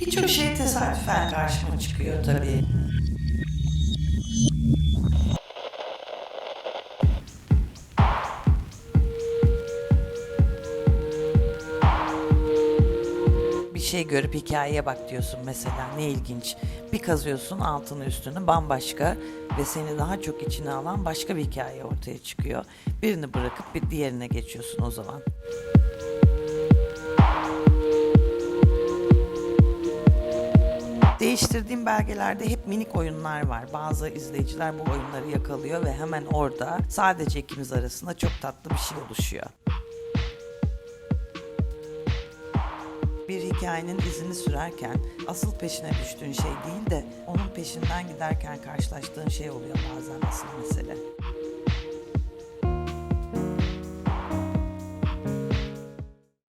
Birçok şey tesadüfen karşıma çıkıyor tabii. Bir şey görüp hikayeye bak diyorsun mesela ne ilginç. Bir kazıyorsun altını üstünü bambaşka ve seni daha çok içine alan başka bir hikaye ortaya çıkıyor. Birini bırakıp bir diğerine geçiyorsun o zaman. Değiştirdiğim belgelerde hep minik oyunlar var. Bazı izleyiciler bu oyunları yakalıyor ve hemen orada sadece ikimiz arasında çok tatlı bir şey oluşuyor. Bir hikayenin izini sürerken asıl peşine düştüğün şey değil de onun peşinden giderken karşılaştığın şey oluyor bazen asıl mesele.